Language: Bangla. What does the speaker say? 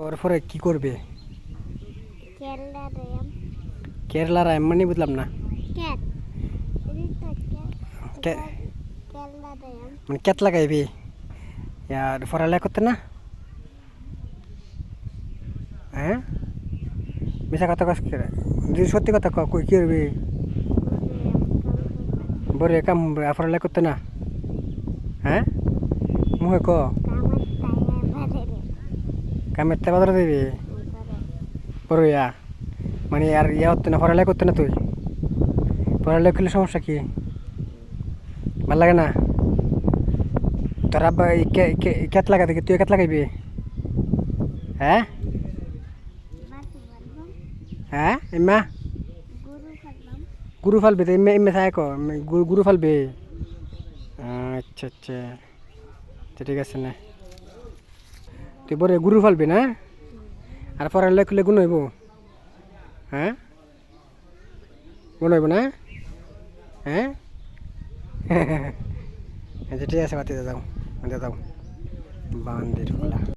তারপরে কি করবে? কেরালা কেরালার এমনি বুঝলাম না। মানে কেত লাগাইবি। আর পড়ালেখা করতে না? হ্যাঁ? মিশা কথা কস কে যদি সত্যি কথা ক কই কি করবি? বরে কাম পড়ালেখা করতে না? হ্যাঁ? মুহে ক? কামের তে বাজার দিবি? বড়ইয়া মানে আর ইয়া হচ্ছে না, পড়ালেখা করতে না তুই? পড়ালেখা করলে সমস্যা কি? ভালো লাগে না? তোর আব্বা কেত দেখি তুই কেত লাগাইবি হ্যাঁ? হ্যাঁ? ইম্মা গুরু ফালবে তো ইম্মা ইম্মা সাহেব গুরু ফালবে? আচ্ছা আচ্ছা। ঠিক আছে না। তুই বরে গুরু ফালবি না? আর পরে লেখলে গুণ হইব। হ্যাঁ? গুণ হইব না? হ্যাঁ? আচ্ছা ঠিক আছে বাতিতে যাও। মাতিতে যাও। বান্দির